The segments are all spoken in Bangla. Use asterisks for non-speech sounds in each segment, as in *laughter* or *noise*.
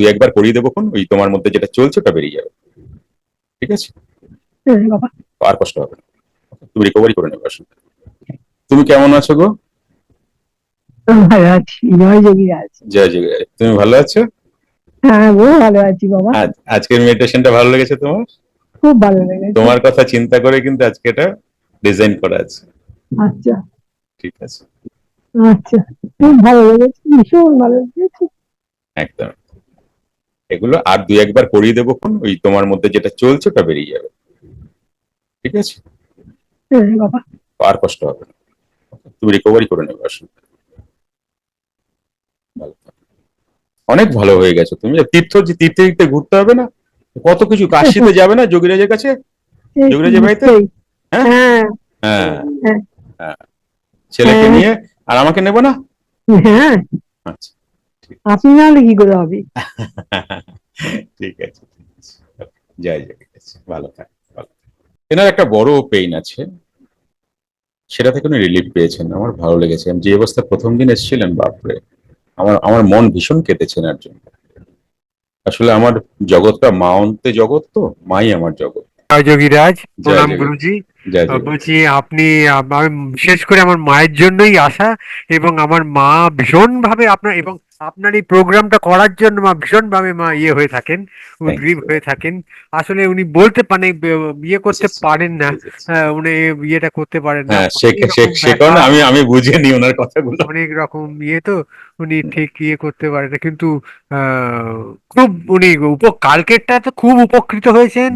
দু একবার করিয়ে দেবো কোন ওই তোমার মধ্যে যেটা চলছে ওটা বেরিয়ে যাবে। ঠিক আছে? আর কষ্ট হবে না। তুমি রিকভারি করে নেবে নেই। তুমি কেমন আছো গো? জয়। তুমি ভালো আছো? হ্যাঁ ভালো আছি বাবা। আজকের মেডিটেশনটা ভালো লেগেছে তোমার? খুব ভালো লেগেছে। তোমার কথা চিন্তা করে কিন্তু আজকে এটা ডিজাইন করা আছে। আচ্ছা। ঠিক আছে। আচ্ছা। খুব ভালো লেগেছে ভীষণ ভালো লেগেছে। একদম। এগুলো আর দুই একবার করিয়ে দেবো কোন ওই তোমার মধ্যে যেটা চলছে ওটা বেরিয়ে যাবে। ঠিক আছে? আর কষ্ট হবে না। তুমি রিকভারি করে নেবে অসুবিধা। অনেক ভালো হয়ে গেছে তুমি। তীর্থ যে তীর্থে তীর্থে ঘুরতে হবে না কত কিছু কাশিতে যাবে না যোগীরাজের কাছে? এই যোগীরাজের বাড়িতে? হ্যাঁ? হ্যাঁ। হ্যাঁ। হ্যাঁ। হ্যাঁ। ছেলেকে হ্যাঁ। নিয়ে আর আমাকে নেব না? হ্যাঁ। আচ্ছা। আপনি নাহলে কি করে হবে? ঠিক আছে জয় জয় ভালো থাক ভালো এনার একটা বড় পেইন আছে। সেটা থেকে উনি রিলিফ পেয়েছেন। আমার ভালো লেগেছে। আমি যে অবস্থা প্রথম দিন এসেছিলেন বাপরে! আমার আমার মন ভীষণ কেটেছে এনার জন্য। আসলে আমার জগৎটা মা অন্তে জগৎ তো মাই আমার জগৎ। জয় যোগীরাজ প্রণাম গুরুজি। বলছি আপনি আম- আমি বিশেষ করে আমার মায়ের জন্যই আসা এবং আমার মা ভীষণ ভাবে আপনার এবং আপনার এই প্রোগ্রামটা করার জন্য মা ভীষণ ভাবে মা ইয়ে হয়ে থাকেন উদ্গ্রীব হয়ে থাকেন। আসলে উনি বলতে পারেন ইয়ে করতে পারেন না। হ্যাঁ, উনি ইয়েটা করতে পারেন না। হ্যাঁ সে কারণে আমি আমি বুঝিনি ওনার কথাগুলো। অনেক রকম ইয়ে তো উনি ঠিক ইয়ে করতে পারেন না। কিন্তু আহ, খুব উনি উপ কালকেরটা তো খুব উপকৃত হয়েছেন।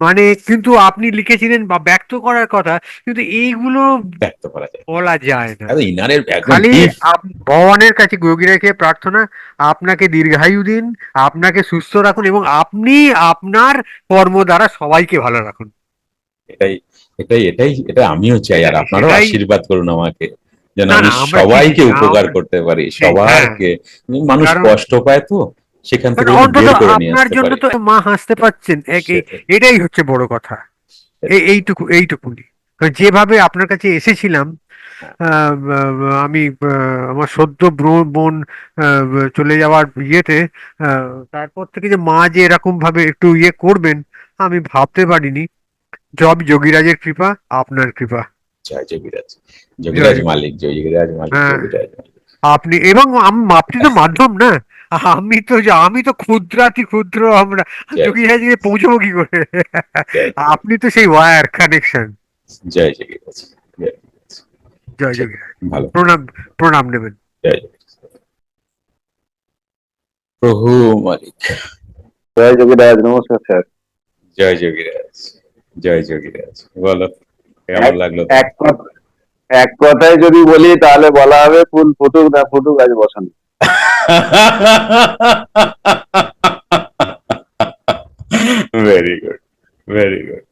মানে কিন্তু আপনি লিখেছিলেন বা ব্যক্ত করার কথা কিন্তু এইগুলো ব্যক্ত করা যায়। বলা যায় না। ইনারের খালি ভগবানের কাছে যোগীরাকে প্রার্থনা আপনাকে দীর্ঘায়ু দিন আপনাকে সুস্থ রাখুন এবং আপনি আপনার কর্ম দ্বারা সবাইকে ভালো রাখুন। এটাই এটাই এটাই এটা আমিও চাই আর আপনারাও আশীর্বাদ করুন আমাকে যেন আমি সবাইকে উপকার করতে পারি সবাইকে। মানুষ কষ্ট পায় তো সেখান থেকে আপনার জন্য তো মা হাসতে পাচ্ছেন এক এটাই হচ্ছে বড় কথা। এইটুকু এইটুকুনি যেভাবে আপনার কাছে এসেছিলাম আমি আমার সদ্য ব্র- বোন চলে যাওয়ার ইয়েতে আহ, তারপর থেকে যে মা যে এরকম ভাবে একটু ইয়ে করবেন আমি ভাবতে পারিনি জব যোগীরাজের কৃপা আপনার কৃপা জয় যোগীরাজ যোগীরাজ মালিক জয় যোগীরাজ মালিক হ্যাঁ। যোগীরাজ মালিক। আপনি এবং আম- আপনি তো মাধ্যম না। আমি তো আমি তো ক্ষুদ্রাতি ক্ষুদ্র আমরা। জয়। যোগীরাজকে পৌঁছবো কি করে? আপনি তো সেই ওয়ার কানেকশন জয় যোগীরাজ জয় যোগীরাজ প্রণাম প্রণাম নেবেন। জয় প্রভু মালিক। জয় যোগীরাজ নমস্কার স্যার। জয় যোগীরাজ জয় যোগীরাজ বলো কেমন লাগল? এক কথা- এক কথায় যদি বলি তাহলে বলা হবে ফুল ফুটুক না ফুটুক আজ বসানো। ভেরি গুড ভেরি গুড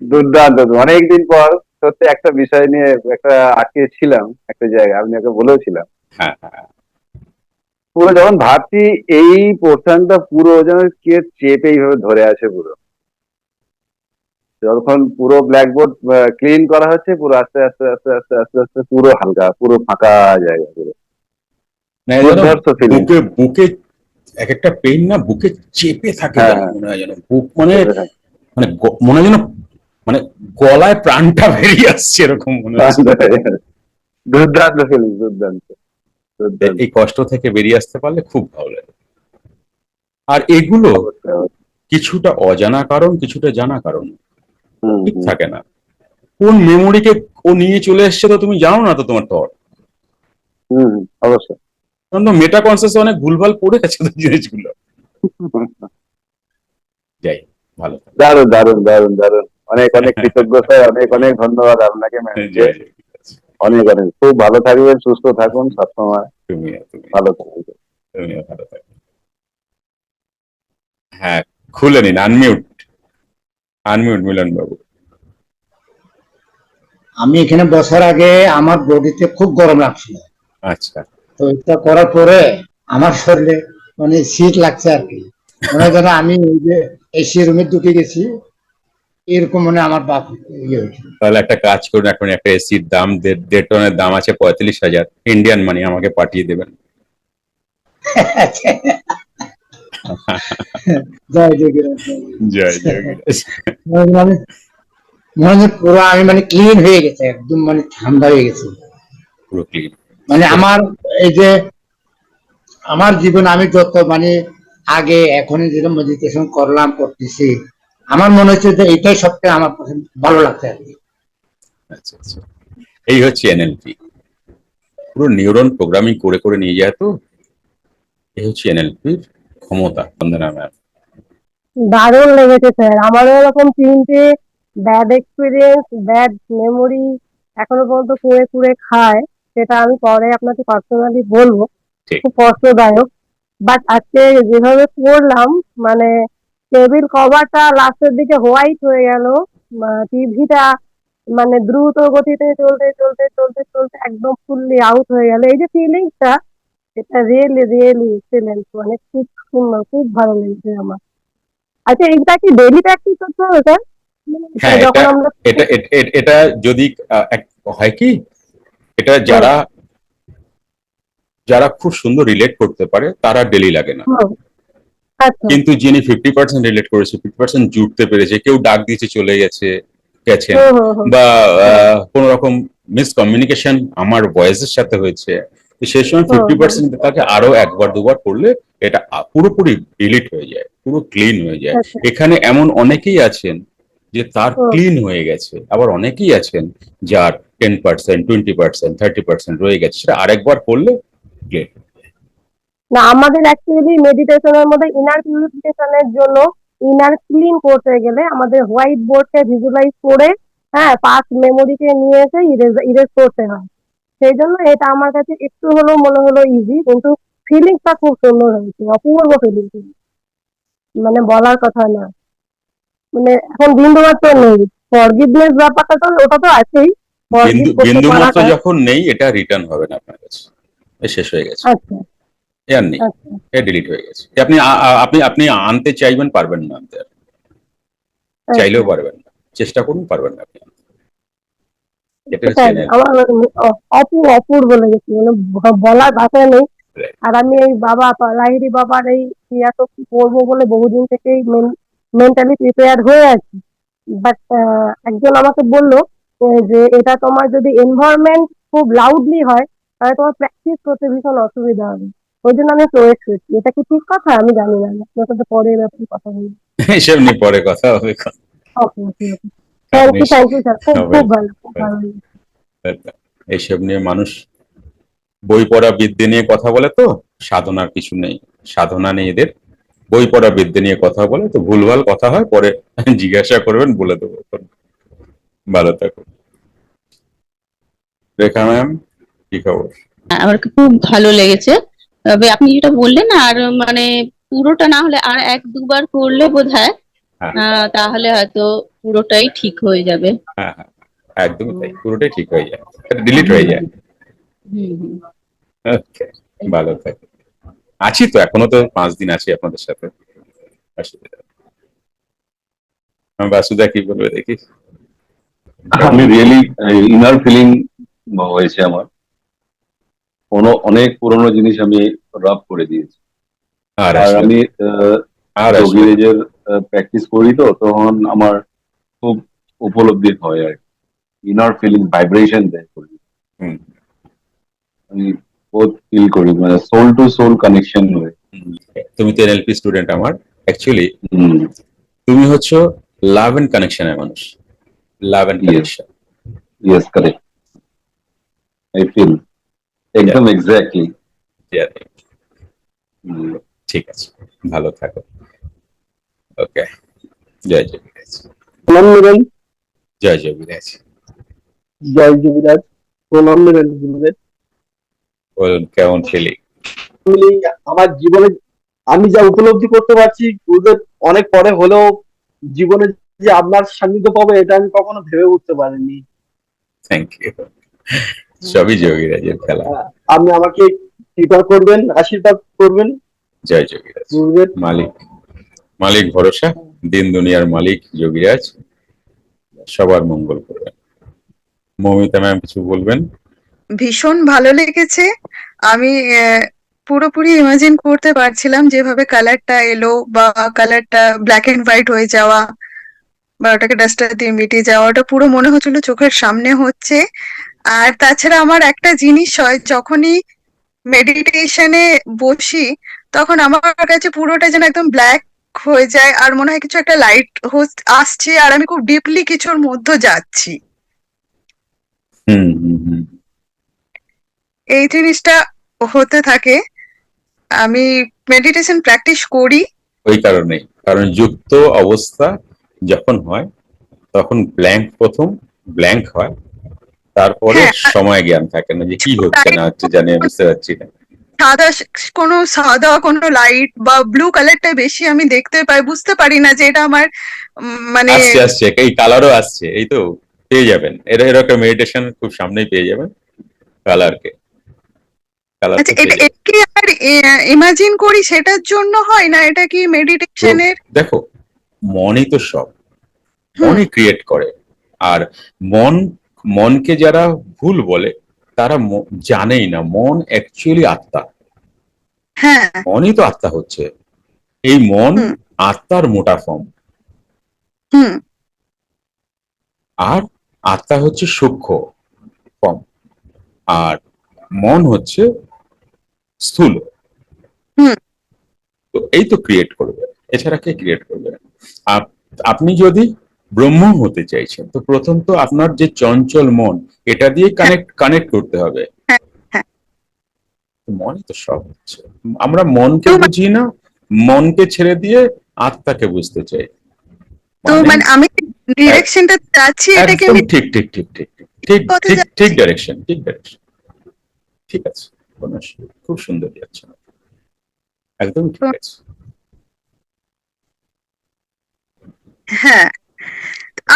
দুর্দান্ত। অনেকদিন পর সত্যি একটা বিষয় নিয়ে একটা আটকে ছিলাম একটা জায়গায়। আপনি ওকে বলেওছিলাম হ্যাঁ হ্যাঁ। পুরো যখন ভাবছি এই পোর্শনটা পুরো যেন কে চেপে এইভাবে ধরে আছে পুরো। যখন পুরো ব্ল্যাকবোর্ড ক্লিন করা হচ্ছে পুরো আস্তে আস্তে আস্তে আস্তে আস্তে আস্তে পুরো হালকা পুরো ফাঁকা জায়গা পুরো। বুকে বুকে এক একটা পেইন না বুকে চেপে থাকে হ্যাঁ। যেন মনে হয় যেন। বুক মানে মানে মনে হয় যেন মানে গলায় প্রাণটা *laughs* বেরিয়ে আসছে এরকম মনে হচ্ছে। দুর্দান্ত ফিলিং দুর্দান্ত। দুর্দান্ত এই কষ্ট থেকে বেরিয়ে আসতে পারলে খুব ভালো লাগে। আর এগুলো কিছুটা অজানা কারণ কিছুটা জানা কারণ। ঠিক থাকে না। কোন মেমোরিকে ও নিয়ে চলে এসছে তো তুমি জানো না তো তোমার থট হুম, অবশ্যই। মেটা কনসেসে অনেক ভুলভাল পড়ে গেছে তো জিনিসগুলো। যাই ভালো। দারুণ দারুণ দারুণ দারুণ অনেক অনেক কৃতজ্ঞ স্যার অনেক অনেক ধন্যবাদ আপনাকে জয় অনেক অনেক। খুব ভালো থাকবেন সুস্থ থাকুন সবসময়। ভালো থাকবেন। তুমিও ভালো থাকো। হ্যাঁ খুলে নিন আনমিউট আনমিউট মিলন বাবু আমি এখানে বসার আগে আমার বডিতে খুব গরম লাগছিল। আচ্ছা। তো এটা করার পরে আমার শরীরে মানে শীত লাগছে আর কি। মনে যেন আমি ওই যে এসি রুমে ঢুকে গেছি এরকম মনে আমার বাপ ইয়ে হয়েছিল তাহলে একটা কাজ করুন এখন একটা এসির দাম দেড় টনের দাম আছে পঁয়তাল্লিশ হাজার। ইন্ডিয়ান মানি আমাকে পাঠিয়ে দেবেন। *laughs* জয় যোগীরাজ জয় জয় যোগীরাজ মানে পুরো আমি মানে ক্লিন হয়ে গেছে একদম মানে ঠান্ডা হয়ে গেছে। পুরো ক্লিন মানে আমার এই যে আমার জীবন আমি যত মানে আগে এখন যেটা মেডিটেশন করলাম করতেছি আমার মনে হচ্ছে যে এটাই সবচেয়ে আমার ভালো লাগছে আর কি। আচ্ছা আচ্ছা। এই হচ্ছে এনএলপি পুরো নিউরন প্রোগ্রামিং করে করে নিয়ে যায় তো? এই হচ্ছে এনএলপির ক্ষমতা বন্দনা ম্যাম দারুণ লেগেছে স্যার আমারও এরকম তিনটে ব্যাড এক্সপিরিয়েন্স ব্যাড মেমোরি এখনও পর্যন্ত কুড়ে কুড়ে খায় সেটা আমি পরে আপনাকে পার্সোনালি বলব। খুব কষ্টদায়ক। বাট আজকে যেভাবে পড়লাম মানে টেবিল কভারটা লাস্টের দিকে হোয়াইট হয়ে গেল টিভিটা মানে দ্রুত গতিতে চলতে চলতে চলতে চলতে একদম ফুললি আউট হয়ে গেল। এই যে ফিলিংসটা এটা রিয়েলি রিয়েলি এক্সেলেন্ট মানে খুব সুন্দর খুব ভালো লেগেছে আমার। আচ্ছা এইটা কি ডেইলি প্র্যাকটিস করতে হবে স্যার হ্যাঁ, এটা- এটা যদি হয় কি? এটা যারা যারা খুব সুন্দর রিলেট করতে পারে তারা ডেলি লাগে না। আচ্ছা। কিন্তু যিনি ফিফটি পার্সেন্ট রিলেট করেছে ফিফটি পার্সেন্ট জুটতে পেরেছে কেউ ডাক দিয়েছে চলে গেছে গেছেন বা কোন রকম মিসকমিউনিকেশন আমার ভয়েসের সাথে হয়েছে সেই সময় ফিফটি পার্সেন্ট তাকে আরও একবার দুবার করলে এটা পুরোপুরি ডিলিট হয়ে যায় পুরো ক্লিন হয়ে যায়। আচ্ছা। এখানে এমন অনেকেই আছেন যে তার ক্লিন হয়ে গেছে। আবার অনেকেই আছেন যার ten percent twenty percent thirty percent রয়ে গেছে সেটা আরেকবার করলে ক্লিন না আমাদের অ্যাকচুয়ালি মেডিটেশনের মধ্যে ইনার পিউরিফিকেশনের জন্য ইনার ক্লিন করতে গেলে আমাদের হোয়াইট বোর্ডকে ভিজুয়ালাইজ করে হ্যাঁ পাস্ট মেমোরিকে নিয়ে এসে ইরেজ ইরেজ করতে হয়। সেই জন্য এটা আমার কাছে একটু হলেও মনে হলো ইজি কিন্তু ফিলিংসটা খুব সুন্দর হয়েছে অপূর্ব ফিলিংস মানে বলার কথা না। মানে এখন বিন্দু মাত্র নেই। ফরগিভনেস ব্যাপারটা তো ওটা তো আছেই। বিন্দু মাত্র যখন নেই এটা রিটার্ন হবে না আপনার কাছে। শেষ হয়ে গেছে। আচ্ছা। এ আর নেই। আচ্ছা। এ ডিলিট হয়ে গেছে। আপনি আপনি আপনি আনতে চাইবেন পারবেন না আনতে। আচ্ছা। চাইলেও পারবেন না। চেষ্টা করুন পারবেন না আপনি। অপূর্ব লেগেছে। মানে বলার ভাষা নেই। আর আমি এই বাবা লাহিরি বাবার এই ক্রিয়াশক্তি করব বলে বহুদিন থেকেই মেন্টালি প্রিপেয়ার হয়ে আছি। বাট একজন আমাকে বলল যে এটা তোমার যদি এনভায়রনমেন্ট খুব লাউডলি হয় তাহলে তোমার প্র্যাকটিস করতে ভীষণ অসুবিধা হবে। ওই জন্য আমি প্রয়োগ করছি। এটা কি ঠিক কথা? আমি জানি না। আপনার সাথে পরে ব্যাপারে কথা বলি এসব নিয়ে পরে কথা হবে এইসব নিয়ে মানুষ বই পড়া বিদ্যে নিয়ে কথা বলে তো? সাধনার কিছু নেই। সাধনা নেই এদের। বই পড়া বিদ্যে নিয়ে কথা বলে তো ভুলভাল কথা হয় পরে জিজ্ঞাসা করবেন বলে দেবো। ভালো থাকুন। রেখা ম্যাম কি খবর? আমার খুব ভালো লেগেছে। তবে আপনি যেটা বললেন আর মানে পুরোটা না হলে আর এক দুবার করলে বোধ হয়। হ্যাঁ। তাহলে হয়তো পুরোটাই ঠিক হয়ে যাবে। হ্যাঁ হ্যাঁ একদমই তাই পুরোটাই ঠিক হয়ে যায় ডিলিট হয়ে যায়। হুম হুম। ভালো থাকে আছি তো এখনও তো পাঁচ দিন আছি আপনাদের সাথে। বাসুদা কি বলবে দেখি। আমি রিয়েলি ইনার ফিলিং হয়েছে আমার। কোনো অনেক পুরনো জিনিস আমি রাব করে দিয়েছি। আর আমি যোগীরেজের প্র্যাকটিস করি তো তখন আমার খুব উপলব্ধি হয় আর ইনার ফিলিং ভাইব্রেশন দেয় করি আমি বহুত ফিল করি মানে সোল টু সোল কানেকশন হয়। তুমি তো এনএলপি স্টুডেন্ট আমার। অ্যাকচুয়ালি তুমি হচ্ছে লাভ এন্ড কানেকশনের মানুষ। Love and Yes. Connection yes correct I feel একদম এক্স্যাক্টলি ঠিক আছে। ভালো থাকো। ওকে জয় জয় বিরাজ প্রণাম নিবেন। জয় জয় বিরাজ জয় যুবরাজ প্রণাম নিবেন গুরুদেব বলুন কেমন ফিলিং আমি আমার জীবনে আমি যা উপলব্ধি করতে পারছি গুরুদেব অনেক পরে হলেও জীবনে যে আপনার সান্নিধ্য পাবো এটা আমি কখনো ভেবে উঠতে পারিনি। থ্যাংক ইউ সবই যোগীরাজের খেলা। আপনি আমাকে কৃপা করবেন আশীর্বাদ করবেন। জয় যোগীরাজ। মালিক মালিক ভরসা দিন দুনিয়ার মালিক যোগীরাজ। সবার মঙ্গল করবেন। মৌমিতা ম্যাম কিছু বলবেন? ভীষণ ভালো লেগেছে। আমি পুরোপুরি ইমাজিন করতে পারছিলাম যেভাবে কালারটা এলো বা কালারটা ব্ল্যাক এন্ড হোয়াইট হয়ে যাওয়া বা ওটাকে ডাস্টার দিয়ে মিটিয়ে যাওয়া, ওটা পুরো মনে হচ্ছিল চোখের সামনে হচ্ছে। আর তাছাড়া আমার একটা জিনিস হয়, যখনই মেডিটেশনে বসি, তখন আমার কাছে পুরোটা যেন একদম ব্ল্যাক হয়ে যায় আর মনে হয় কিছু একটা লাইট আসছে আর আমি খুব ডিপলি কিছুর মধ্যে যাচ্ছি। হুম হুম। এই জিনিসটা হতে থাকে। আমি মেডিটেশন প্র্যাকটিস করি। ওই কারণে কারণ যুক্ত অবস্থা যখন হয় তখন ব্ল্যাঙ্ক প্রথম ব্ল্যাঙ্ক হয়। তারপরে হ্যাঁ। সময় জ্ঞান থাকে না যে কি হচ্ছে না হচ্ছে জানি আমি বুঝতে পারছি না। সাদা কোনো সাদা কোনো লাইট বা ব্লু কালারটা বেশি আমি দেখতে পাই বুঝতে পারি না যে এটা আমার মানে আসছে আসছে এই কালারও আসছে এই তো পেয়ে যাবেন। এর এরকম মেডিটেশন খুব সামনেই পেয়ে যাবেন কালারকে কালার আচ্ছা এটা এটা কি আর ইমাজিন করি সেটার জন্য হয় না? এটা কি মেডিটেশনের দেখো মনই তো সব। মনই ক্রিয়েট করে। আর মন মনকে যারা ভুল বলে তারা জানেই না মন অ্যাকচুয়ালি আত্মা। হ্যাঁ। মনই তো আত্মা হচ্ছে। এই মন আত্মার মোটা ফর্ম হুম। আর আত্মা হচ্ছে সূক্ষ্ম ফর্ম আর মন হচ্ছে স্থূল। হুম। তো এই তো ক্রিয়েট করবে। এছাড়া কে ক্রিয়েট করবে? আপনি যদি ব্রহ্ম হতে চাইছেন তো প্রথম তো আপনার যে চঞ্চল মন এটা দিয়ে কানেক্ট কানেক্ট করতে হবে। হ্যাঁ, হ্যাঁ। তো মনই তো সব হচ্ছে। আমরা মনকে বুঝি না মনকে ছেড়ে দিয়ে আত্মাকে বুঝতে চাই। তো মানে আমি ডিরেকশনটা যাচ্ছি এটাকে? ঠিক ঠিক ঠিক ঠিক ঠিক ঠিক ঠিক যাচ্ছি। ঠিক ডাইরেকশন ঠিক আছে। নেই। খুব সুন্দর যাচ্ছে একদম ঠিক আছে। হ্যাঁ।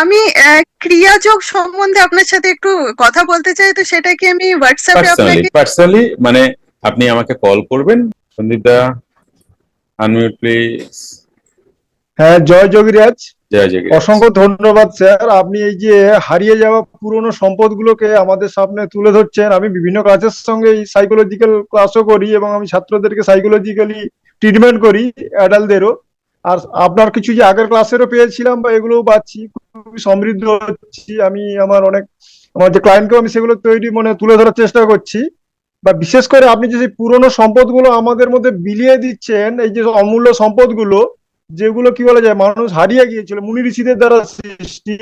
আমি আহ, ক্রিয়াযোগ সম্বন্ধে আপনার সাথে একটু কথা বলতে চাই তো সেটা কি আমি হোয়াটসঅ্যাপে পার্সোনালি আপনাকে পার্সোনালি মানে আপনি আমাকে কল করবেন। সন্দীপ দা আনমিউট প্লিজ হ্যাঁ জয় যোগীরাজ। অসংখ্য ধন্যবাদ, স্যার। আপনি এই যে হারিয়ে যাওয়া পুরনো সম্পদগুলোকে আমাদের সামনে তুলে ধরছেন, আমি বিভিন্ন ক্লাসের সঙ্গে সাইকোলজিক্যাল ক্লাসও করি এবং আমি ছাত্রদেরকে সাইকোলজিক্যালি ট্রিটমেন্ট করি অ্যাডাল্টদেরও আর আপনার কিছু যে আগের ক্লাসেরও পেয়েছিলাম বা এগুলোও পাচ্ছি, খুবই সমৃদ্ধ হচ্ছি। আমি আমার অনেক, আমার যে ক্লায়েন্টকেও আমি সেগুলো তৈরি মানে তুলে ধরার চেষ্টা করছি। বা বিশেষ করে আপনি যে সেই পুরনো সম্পদগুলো আমাদের মধ্যে বিলিয়ে দিচ্ছেন, এই যে অমূল্য সম্পদগুলো যেগুলো কি বলা যায় মানুষ হারিয়ে গিয়েছিল। মুনি ঋষিদের দ্বারা সৃষ্টি।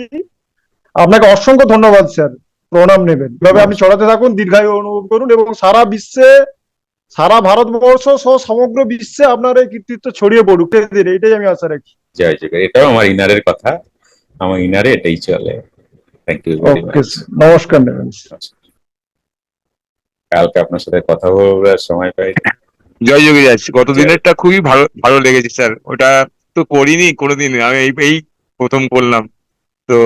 আপনাকে অসংখ্য ধন্যবাদ স্যার। প্রণাম নেবেন। এভাবে আপনি চড়াতে থাকুন দীর্ঘায়ু অনুভব করুন এবং সারা বিশ্বে সারা ভারতবর্ষ সহ সমগ্র বিশ্বে আপনার এই কৃতিত্ব ছড়িয়ে পড়ুক। এটাই আমি আশা রাখি। জয় জয় এটাও আমার ইনারের কথা। আমার ইনারে এটাই চলে। থ্যাংক ইউ নমস্কার নেবেন। কালকে আপনার সাথে কথা বলার সময় পাই জয় যোগীরাজ গত দিনেরটা খুবই ভালো ভালো লেগেছে স্যার। ওটা তো করিনি কোনোদিন। আমি এই এই প্রথম করলাম। তো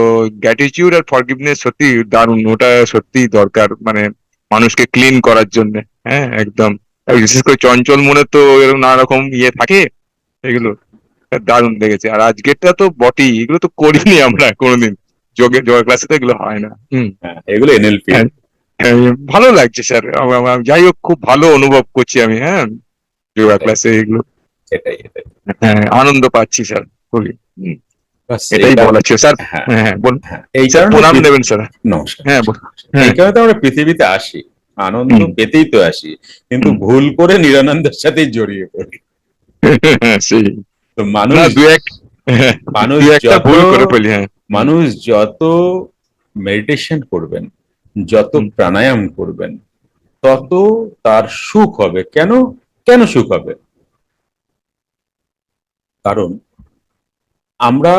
গ্র্যাটিটিউড আর ফরগিভনেস সত্যি দারুণ। ওটা সত্যি দরকার মানে মানুষকে ক্লিন করার জন্য। হ্যাঁ একদম। বিশেষ করে চঞ্চল মনে তো এরকম নানা রকম ইয়ে থাকে। এগুলো দারুণ লেগেছে। আর আজকেরটা তো বটেই। এগুলো তো করিনি আমরা কোনোদিন। যোগে যোগা ক্লাসে তো এগুলো হয় না। হুম। হ্যাঁ, এগুলো এনএলপি হ্যাঁ। হ্যাঁ, ভালো লাগছে স্যার যাই হোক খুব ভালো অনুভব করছি আমি। হ্যাঁ যোগা ক্লাসে এগুলো এটাই হ্যাঁ আনন্দ পাচ্ছি স্যার খুবই। এটাই স্যার হ্যাঁ হ্যাঁ হ্যাঁ বলুন। হ্যাঁ এই কারণে প্রণাম পৃথি- স্যার। নমস্কার। এই। কারণে তো আমরা পৃথিবীতে আসি আনন্দ পেতেই তো আসি কিন্তু ভুল করে নিরানন্দের সাথেই জড়িয়ে পড়ি। তো মানুষ মানুষ যত ভুল করে ফেলি মানুষ যত মেডিটেশন করবেন যত প্রাণায়াম করবেন তত তার সুখ হবে। কেন? কেন সুখ হবে? কারণ আমরা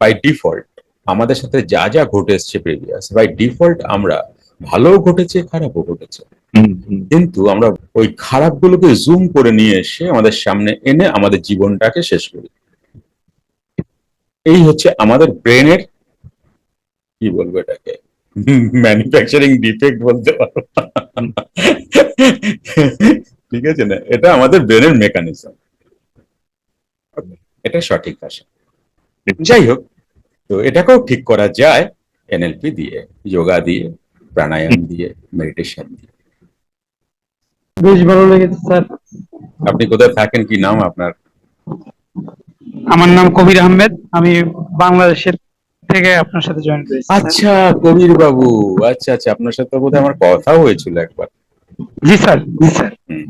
বাই ডিফল্ট আমাদের সাথে যা যা ঘটে এসছে প্রিভিয়াস বাই ডিফল্ট আমরা ভালোও ঘটেছে খারাপও ঘটেছে। কিন্তু আমরা ওই খারাপগুলোকে জুম করে নিয়ে এসে আমাদের সামনে এনে আমাদের জীবনটাকে শেষ করি। এই হচ্ছে আমাদের ব্রেনের কি বলব এটাকে? ম্যানুফ্যাকচারিং ডিফেক্ট বলতে পারো ঠিক আছে না? এটা আমাদের ব্রেনের মেকানিজম এটা সঠিক ভাষা। যাই হোক তো এটাকেও ঠিক করা যায় এনএলপি দিয়ে যোগা দিয়ে প্রাণায়াম দিয়ে মেডিটেশন দিয়ে। বেশ ভালো লেগেছে স্যার। আপনি কোথায় থাকেন? কি নাম আপনার? আমার নাম কবির আহমেদ। আমি বাংলাদেশের থেকে আপনার সাথে জয়েন করেছি আচ্ছা কবির বাবু আচ্ছা আচ্ছা আপনার সাথে বোধহয় আমার কথা হয়েছিল একবার। জি স্যার জি স্যার। হুম।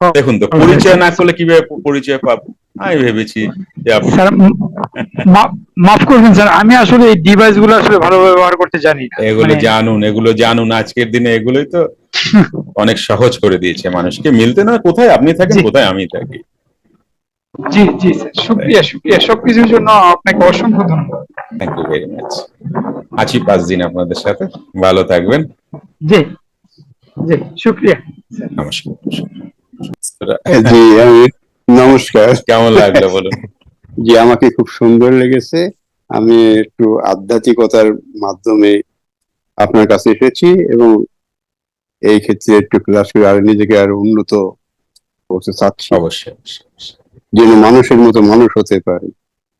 দেখুন তো পরিচয় না করলে কীভাবে পরিচয় পাবো? আমি ভেবেছি স্যার মাফ করবেন স্যার আমি আসলে এই ডিভাইসগুলো আসলে ভালো ব্যবহার করতে জানি এগুলো মানে- জানুন এগুলো জানুন। আজকের দিনে এগুলোই তো অনেক সহজ করে দিয়েছে মানুষকে। মিলতে না কোথায় আপনি থাকেন কোথায় আমি থাকি? জি জি স্যার শুক্রিয়া শুক্রিয়া সবকিছুর জন্য আপনাকে অসংখ্য ধন্যবাদ। থ্যাংক ইউ ভেরি মাচ আছি পাঁচ দিন আপনাদের সাথে। ভালো থাকবেন। জি জি শুক্রিয়া নমস্কার। জি আমি নমস্কার। কেমন লাগল বলুন? *laughs* জি আমাকে খুব সুন্দর লেগেছে। আমি একটু আধ্যাত্মিকতার মাধ্যমে আপনার কাছে এসেছি এবং এই ক্ষেত্রে একটু ক্লাস করে আর নিজেকে আরও উন্নত করতে চাচ্ছি। অবশ্যই। যেন মানুষের মতো মানুষ হতে পারে।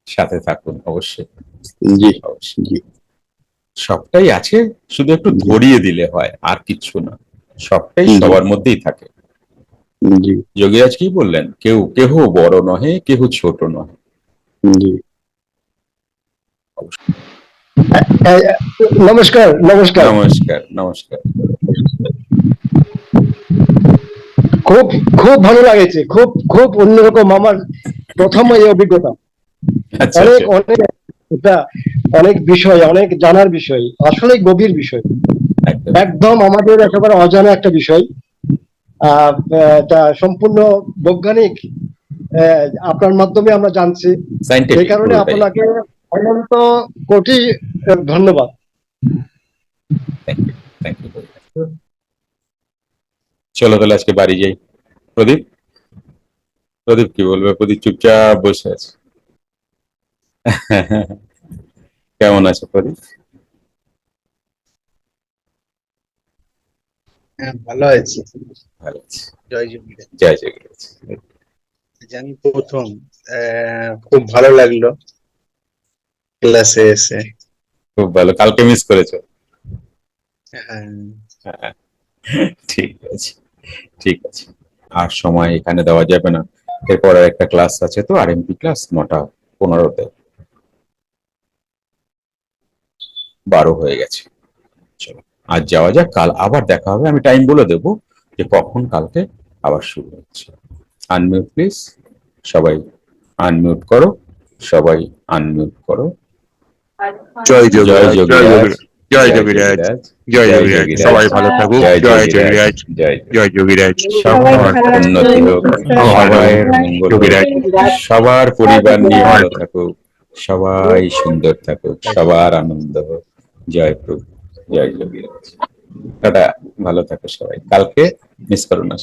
সাথে থাকুন অবশ্যই। জি অবশ্যই। জি। সবটাই আছে শুধু একটু ধরিয়ে দিলে হয় আর কিছু না। সবটাই সবার মধ্যেই থাকে। যোগীরাজ কি বললেন? কেউ কেহ বড় নহে কেহ ছোট নহে। নমস্কার নমস্কার। নমস্কার নমস্কার। খুব খুব ভালো লাগেছে খুব খুব অন্যরকম আমার প্রথম এই অভিজ্ঞতা। আচ্ছা অনেক আচ্ছা। অনেক এটা অনেক বিষয় অনেক জানার বিষয় আসলে গভীর বিষয়। একদম আমাদের একেবারে অজানা একটা বিষয়। সম্পূর্ণ বৈজ্ঞানিক আপনার মাধ্যমে আমরা জানছি। সেই কারণে আপনাকে অনন্ত কোটি ধন্যবাদ। চলো তাহলে আজকে বাড়ি যাই। প্রদীপ? প্রদীপ কি বলবে? প্রদীপ চুপচাপ বসে আছে। *laughs* কেমন আছে প্রদীপ? ভালো আছি। ভালো আছে। জয় জগন্নাথ। জয় জগন্নাথ। জানি প্রথম আহ, খুব ভালো লাগল ক্লাসে এসে। খুব ভালো কালকে মিস করেছ? হ্যাঁ। ঠিক আছে ঠিক আছে। আর সময় এখানে দেওয়া যাবে না। এরপর একটা ক্লাস আছে তো আর এমপি ক্লাস নটা পনেরোতে। বারো হয়ে গেছে। চলো। আজ যাওয়া যাক কাল আবার দেখা হবে। আমি টাইম বলে দেবো যে কখন কালকে আবার শুরু হচ্ছে। আনমিউট প্লিজ সবাই আনমিউট করো। সবাই আনমিউট করো। জয় জয় যোগীরাজ, জয় যোগীরাজ জয় যোগীরাজ সবাই ভালো থাকুক জয় জয় যোগীরাজ, জয় জয় যোগীরাজ সবার উন্নতি হোক। সবাই মঙ্গল যোগীরাজ সবার পরিবার নিয়ে ভালো থাকুক। সবাই সুন্দর থাকুক। সবার আনন্দ হোক। জয় প্রভু। জয় যোগীরাজ টাটা ভালো থাকো সবাই। কালকে মিস করো না।